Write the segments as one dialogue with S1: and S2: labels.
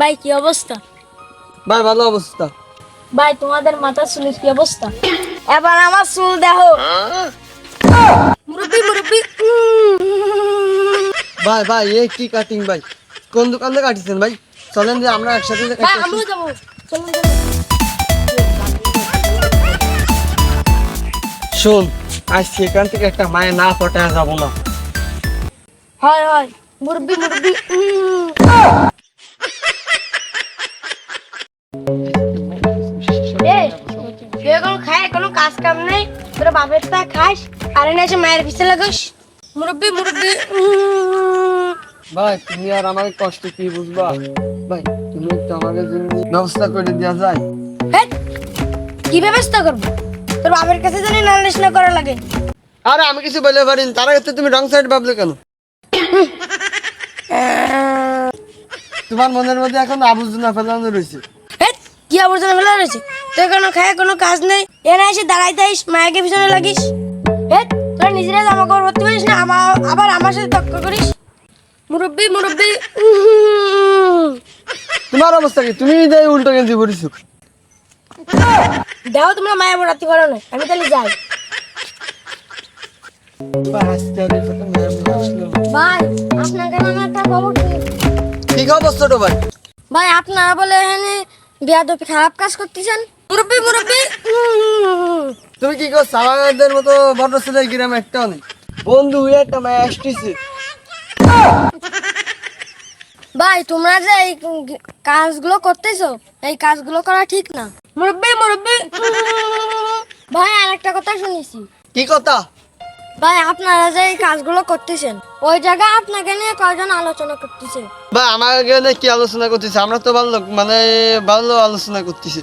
S1: ভাই কি অবস্থা?
S2: ভাই ভালো অবস্থা।
S1: ভাই তোমাদের মাথার চুলের কি অবস্থা? এবার আমার চুল দেখো। মুরব্বি মুরব্বি।
S2: ভাই ভাই এ কি কাটিং ভাই? কোন দোকান থেকে কাটিছেন ভাই? চলেন যে আমরা একসাথে
S1: ভাই। আমিও যাব। চলুন।
S2: শোন আজ সেখান থেকে একটা মায়ের না পটায় যাব না।
S1: হয় হয়। মুরব্বি মুরব্বি। এখন খায় কোনো কাজ কাম নেই? তোর বাপের তা খাস আর এনে এসে মায়ের পিছে লাগাস? মুরব্বি মুরব্বি
S2: ভাই তুমি আর আমার কষ্ট কি বুঝবা? ভাই তুমি একটু আমাকে ব্যবস্থা করে দেওয়া যায়
S1: কি ব্যবস্থা করব? তোর বাপের কাছে জানি নালিশ না করা লাগে।
S2: আরে আমি কিছু বলে পারিনি তার তুমি রং সাইড ভাবলে কেন? তোমার মনের মধ্যে এখন আবর্জনা ফেলানো রয়েছে।
S1: কি আবর্জনা ফেলা রয়েছে তোর কোনো খায় কোনো কাজ নেই? এনে এসে দাঁড়াইতে আইস মায়ের পিছনে লাগিস। হেৎ, তোরা নিজেরা জামা কাপড় ভর্তি করিস না আবার আবার আমার সাথে তক্ক করিস? মুরব্বি মুরব্বি
S2: তোমার অবস্থা কি? তুমি যে উল্টো গেঞ্জি পরিছো।
S1: দেখো তোমরা মায়ের বরাতি করো না আমি তাহলে যাই। ভাই আপনাকে আমি একটা খবর
S2: কি খবর ছোট ভাই?
S1: ভাই আপনারা বলে এখানে বিয়াদপি খারাপ কাজ করতেছেন? মুরব্বি মুরব্বি।
S2: তুমি কি করছ? আমাদের মতো বড় ছেলে গ্রামে একটাও নেই। বন্ধু একটা মায় আসতেছে।
S1: ভাই তোমরা যে এই কাজগুলো করতেছো এই কাজগুলো করা ঠিক না। মুরব্বি মুরব্বি। ভাই আর একটা কথা শুনেছি।
S2: কি কথা?
S1: ভাই আপনারা যে এই কাজগুলো করতেছেন ওই জায়গায় আপনাকে নিয়ে কয়জন আলোচনা করতেছে?
S2: বা আমাকে গেলে কি আলোচনা করতেছে? আমরা তো ভালো মানে ভালো আলোচনা করতেছি।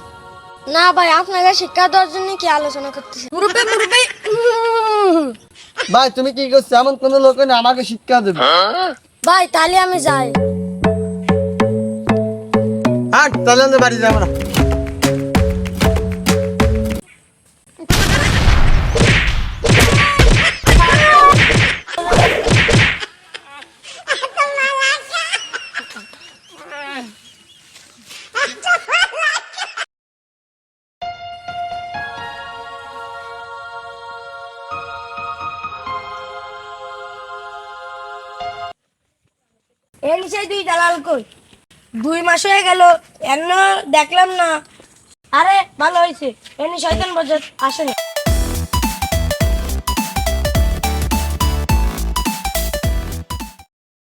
S1: না ভাই আপনাকে শিক্ষা দেওয়ার জন্য কি আলোচনা করতেছি? মুরব্বি মুরব্বি।
S2: ভাই তুমি কি করছ? এমন কোন লোক নেই আমাকে শিক্ষা দেবে।
S1: ভাই তাহলে আমি যাই।
S2: আর তাহলে বাড়ি যাব না।
S1: এর নিচে দুই দালাল কই? দুই মাস হয়ে গেল এন্ন দেখলাম না। আরে, ভালো হয়েছে। এমনি শয়তান বছর আসেনি।